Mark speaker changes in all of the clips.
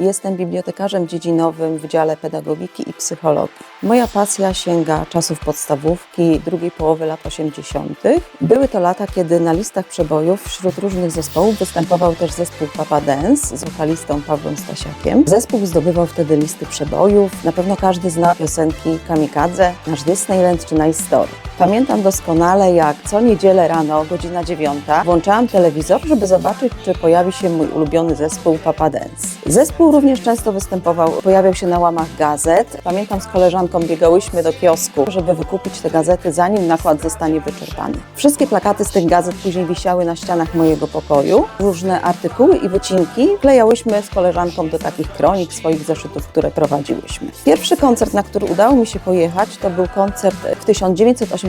Speaker 1: Jestem bibliotekarzem dziedzinowym w Wydziale Pedagogiki i Psychologii. Moja pasja sięga czasów podstawówki drugiej połowy lat 80. Były to lata, kiedy na listach przebojów wśród różnych zespołów występował też zespół Papa Dance z wokalistą Pawłem Stasiakiem. Zespół zdobywał wtedy listy przebojów. Na pewno każdy zna piosenki Kamikadze, Nasz Disneyland czy Nice. Pamiętam doskonale, jak co niedzielę rano, godzina dziewiąta, włączałam telewizor, żeby zobaczyć, czy pojawi się mój ulubiony zespół Papa Dance. Zespół również często występował, pojawiał się na łamach gazet. Pamiętam, z koleżanką biegałyśmy do kiosku, żeby wykupić te gazety, zanim nakład zostanie wyczerpany. Wszystkie plakaty z tych gazet później wisiały na ścianach mojego pokoju. Różne artykuły i wycinki klejałyśmy z koleżanką do takich kronik swoich zeszytów, które prowadziłyśmy. Pierwszy koncert, na który udało mi się pojechać, to był koncert w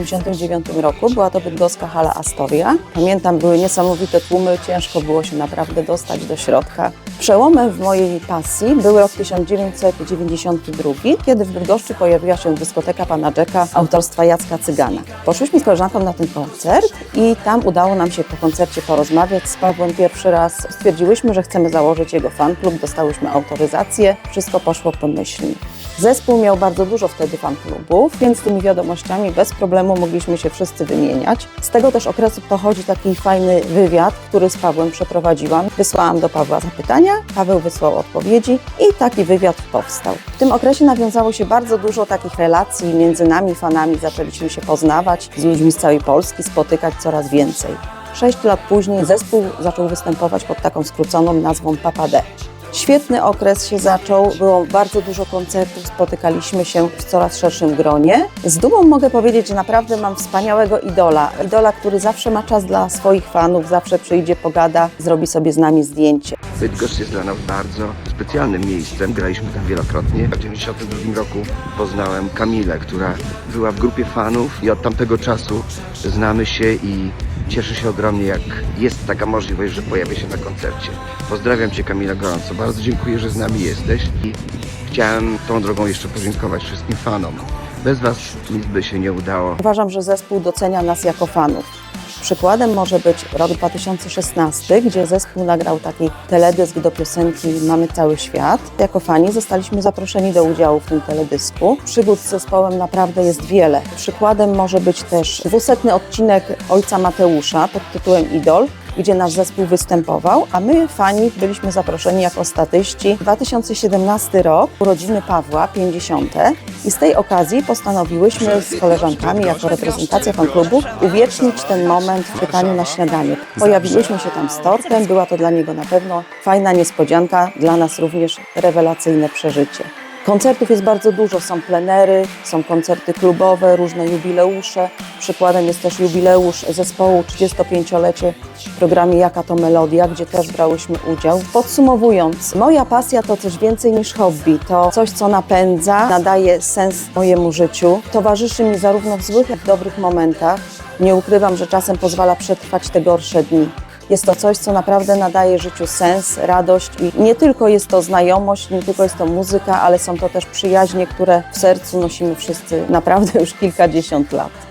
Speaker 1: 1989 roku. Była to bydgoska hala Astoria. Pamiętam, były niesamowite tłumy, ciężko było się naprawdę dostać do środka. Przełomem w mojej pasji był rok 1992, kiedy w Bydgoszczy pojawiła się dyskoteka pana Jacka autorstwa Jacka Cygana. Poszłyśmy z koleżanką na ten koncert i tam udało nam się po koncercie porozmawiać z Pawłem pierwszy raz. Stwierdziłyśmy, że chcemy założyć jego fanklub, dostałyśmy autoryzację, wszystko poszło pomyślnie. Zespół miał bardzo dużo wtedy fanklubów, więc tymi wiadomościami bez problemu mogliśmy się wszyscy wymieniać. Z tego też okresu pochodzi taki fajny wywiad, który z Pawłem przeprowadziłam. Wysłałam do Pawła zapytania, Paweł wysłał odpowiedzi i taki wywiad powstał. W tym okresie nawiązało się bardzo dużo takich relacji między nami, fanami. Zaczęliśmy się poznawać z ludźmi z całej Polski, spotykać coraz więcej. Sześć lat później zespół zaczął występować pod taką skróconą nazwą Papa D. Świetny okres się zaczął, było bardzo dużo koncertów, spotykaliśmy się w coraz szerszym gronie. Z dumą mogę powiedzieć, że naprawdę mam wspaniałego idola. Idola, który zawsze ma czas dla swoich fanów, zawsze przyjdzie, pogada, zrobi sobie z nami zdjęcie.
Speaker 2: Bydgoszcz jest dla nas bardzo specjalnym miejscem. Graliśmy tam wielokrotnie. W 1992 roku poznałem Kamilę, która była w grupie fanów i od tamtego czasu znamy się i cieszę się ogromnie, jak jest taka możliwość, że pojawię się na koncercie. Pozdrawiam Cię Kamila gorąco. Bardzo dziękuję, że z nami jesteś i chciałem tą drogą jeszcze podziękować wszystkim fanom. Bez Was nic by się nie udało.
Speaker 1: Uważam, że zespół docenia nas jako fanów. Przykładem może być rok 2016, gdzie zespół nagrał taki teledysk do piosenki Mamy cały świat. Jako fani zostaliśmy zaproszeni do udziału w tym teledysku. Przygód z zespołem naprawdę jest wiele. Przykładem może być też dwusetny odcinek Ojca Mateusza pod tytułem Idol, gdzie nasz zespół występował, a my, fani, byliśmy zaproszeni jako statyści. 2017 rok, urodziny Pawła, 50. I z tej okazji postanowiłyśmy z koleżankami, jako reprezentacja fanklubu, uwiecznić ten moment w pytaniu na śniadanie. Pojawiłyśmy się tam z tortem, była to dla niego na pewno fajna niespodzianka, dla nas również rewelacyjne przeżycie. Koncertów jest bardzo dużo, są plenery, są koncerty klubowe, różne jubileusze. Przykładem jest też jubileusz zespołu 35-lecie w programie Jaka to Melodia, gdzie też brałyśmy udział. Podsumowując, moja pasja to coś więcej niż hobby, to coś, co napędza, nadaje sens mojemu życiu. Towarzyszy mi zarówno w złych, jak i w dobrych momentach. Nie ukrywam, że czasem pozwala przetrwać te gorsze dni. Jest to coś, co naprawdę nadaje życiu sens, radość i nie tylko jest to znajomość, nie tylko jest to muzyka, ale są to też przyjaźnie, które w sercu nosimy wszyscy naprawdę już kilkadziesiąt lat.